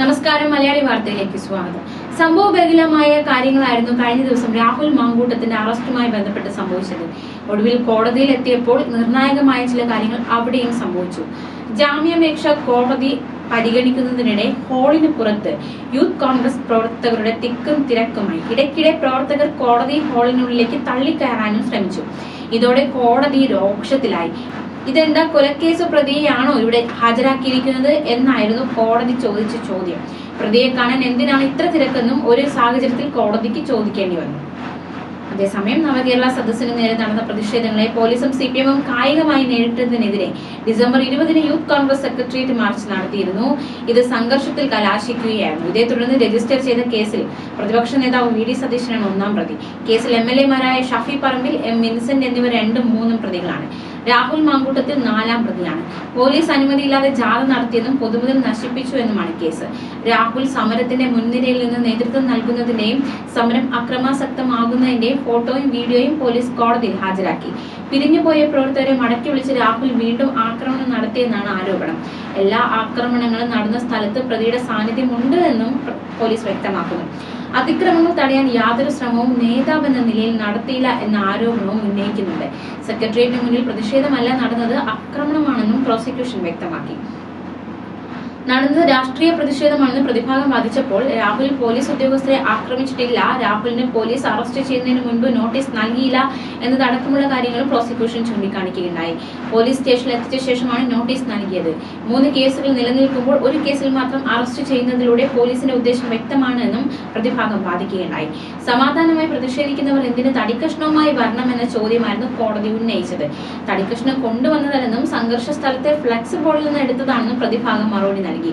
നമസ്കാരം മലയാളി വാർത്തയിലേക്ക് സ്വാഗതം. സംഭവബഹുലമായ കാര്യങ്ങളായിരുന്നു കഴിഞ്ഞ ദിവസം രാഹുൽ മാങ്കൂട്ടത്തിന്റെ അറസ്റ്റുമായി ബന്ധപ്പെട്ട് സംഭവിച്ചത്. ഒടുവിൽ കോടതിയിൽ എത്തിയപ്പോൾ നിർണായകമായ ചില കാര്യങ്ങൾ അവിടെയും സംഭവിച്ചു. ജാമ്യാപേക്ഷ കോടതി പരിഗണിക്കുന്നതിനിടെ ഹാളിന് പുറത്ത് യൂത്ത് കോൺഗ്രസ് പ്രവർത്തകരുടെ തിക്കും തിരക്കുമായി ഇടയ്ക്കിടെ പ്രവർത്തകർ കോടതി ഹാളിനുള്ളിലേക്ക് തള്ളിക്കയറാനും ശ്രമിച്ചു. ഇതോടെ കോടതി രോക്ഷത്തിലായി. ഇതെന്താ കൊലക്കേസ് പ്രതിയെയാണോ ഇവിടെ ഹാജരാക്കിയിരിക്കുന്നത് എന്നായിരുന്നു കോടതി ചോദിച്ച ചോദ്യം. പ്രതിയെ കാണാൻ എന്തിനാണ് ഇത്ര തിരക്കെന്നും ഒരു സാഹചര്യത്തിൽ കോടതിക്ക് ചോദിക്കേണ്ടി വന്നു. അതേസമയം നവകേരള സദസ്സിന് നേരെ നടന്ന പ്രതിഷേധങ്ങളെ പോലീസും സി പി എമ്മും കായികമായി നേരിട്ടതിനെതിരെ ഡിസംബർ ഇരുപതിന് യൂത്ത് കോൺഗ്രസ് സെക്രട്ടേറിയറ്റ് മാർച്ച് നടത്തിയിരുന്നു. ഇത് സംഘർഷത്തിൽ കലാശിക്കുകയായിരുന്നു. ഇതേ തുടർന്ന് രജിസ്റ്റർ ചെയ്ത കേസിൽ പ്രതിപക്ഷ നേതാവ് വി ഡി സതീശനാണ് ഒന്നാം പ്രതി. കേസിൽ എം എൽ എമാരായ ഷഫി പറമ്പിൽ എം വിൻസെന്റ് എന്നിവർ രണ്ടും മൂന്നും പ്രതികളാണ്. രാഹുൽ മാങ്കൂട്ടത്തിൽ നാലാം പ്രതിയാണ്. പോലീസ് അനുമതിയില്ലാതെ ജാഥ നടത്തിയെന്നും പൊതുമുതൽ നശിപ്പിച്ചു എന്നുമാണ് കേസ്. രാഹുൽ സമരത്തിന്റെ മുൻനിരയിൽ നിന്ന് നേതൃത്വം നൽകുന്നതിന്റെയും സമരം അക്രമാസക്തമാകുന്നതിന്റെയും ഫോട്ടോയും വീഡിയോയും പോലീസ് കോടതിയിൽ ഹാജരാക്കി. പിരിഞ്ഞുപോയ പ്രവർത്തകരെ മടക്കി വിളിച്ച് രാഹുൽ വീണ്ടും ആക്രമണം നടത്തിയെന്നാണ് ആരോപണം. എല്ലാ ആക്രമണങ്ങളും നടന്ന സ്ഥലത്ത് പ്രതിയുടെ സാന്നിധ്യമുണ്ട് എന്നും പോലീസ് വ്യക്തമാക്കുന്നു. അതിക്രമങ്ങൾ തടയാൻ യാതൊരു ശ്രമവും നേതാവ് എന്ന നിലയിൽ നടത്തിയില്ല എന്ന ആരോപണവും ഉന്നയിക്കുന്നുണ്ട്. സെക്രട്ടേറിയറ്റിന് മുന്നിൽ പ്രതിഷേധമല്ല നടന്നത് ആക്രമണമാണെന്നും പ്രോസിക്യൂഷൻ വ്യക്തമാക്കി. നടന്നത് രാഷ്ട്രീയ പ്രതിഷേധമാണെന്ന് പ്രതിഭാഗം വാദിച്ചപ്പോൾ രാഹുൽ പോലീസ് ഉദ്യോഗസ്ഥരെ ആക്രമിച്ചിട്ടില്ല. രാഹുലിനെ പോലീസ് അറസ്റ്റ് ചെയ്യുന്നതിന് മുൻപ് നോട്ടീസ് നൽകിയില്ല എന്നതടക്കമുള്ള കാര്യങ്ങൾ പ്രോസിക്യൂഷൻ ചൂണ്ടിക്കാണിക്കുകയുണ്ടായി. പോലീസ് സ്റ്റേഷനിൽ എത്തിച്ച ശേഷമാണ് നോട്ടീസ് നൽകിയത്. മൂന്ന് കേസുകൾ നിലനിൽക്കുമ്പോൾ ഒരു കേസിൽ മാത്രം അറസ്റ്റ് ചെയ്യുന്നതിലൂടെ പോലീസിന്റെ ഉദ്ദേശം വ്യക്തമാണ് എന്നും പ്രതിഭാഗം വാദിക്കുകയുണ്ടായി. സമാധാനമായി പ്രതിഷേധിക്കുന്നവർ എന്തിന് തടിക്കഷ്ണവുമായി വരണമെന്ന ചോദ്യമായിരുന്നു കോടതി ഉന്നയിച്ചത്. തടിക്കഷ്ണം കൊണ്ടുവന്നതല്ലെന്നും സംഘർഷ സ്ഥലത്തെ ഫ്ലക്സ് ബോർഡിൽ നിന്ന് എടുത്തതാണെന്നും പ്രതിഭാഗം മറുപടി നൽകി.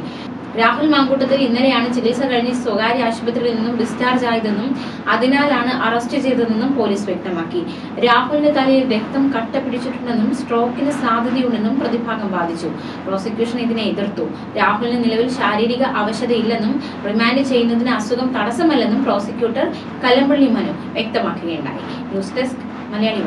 രാഹുൽ മാങ്കൂട്ടത്തിൽ ഇന്നലെയാണ് ചികിത്സ കഴിഞ്ഞ് സ്വകാര്യ ആശുപത്രിയിൽ നിന്നും ഡിസ്ചാർജ് ആയതെന്നും അതിനാലാണ് അറസ്റ്റ് ചെയ്തതെന്നും പോലീസ് വ്യക്തമാക്കി. രാഹുലിന്റെ തലയിൽ രക്തം കട്ട പിടിച്ചിട്ടുണ്ടെന്നും സ്ട്രോക്കിന് സാധ്യതയുണ്ടെന്നും പ്രതിഭാഗം വാദിച്ചു. പ്രോസിക്യൂഷൻ ഇതിനെ എതിർത്തു. രാഹുലിന് നിലവിൽ ശാരീരിക അവശതയില്ലെന്നും റിമാൻഡ് ചെയ്യുന്നതിന് അസുഖം തടസ്സമല്ലെന്നും prosecutor കലമ്പള്ളി Manu വ്യക്തമാക്കുകയുണ്ടായി. News desk Malayali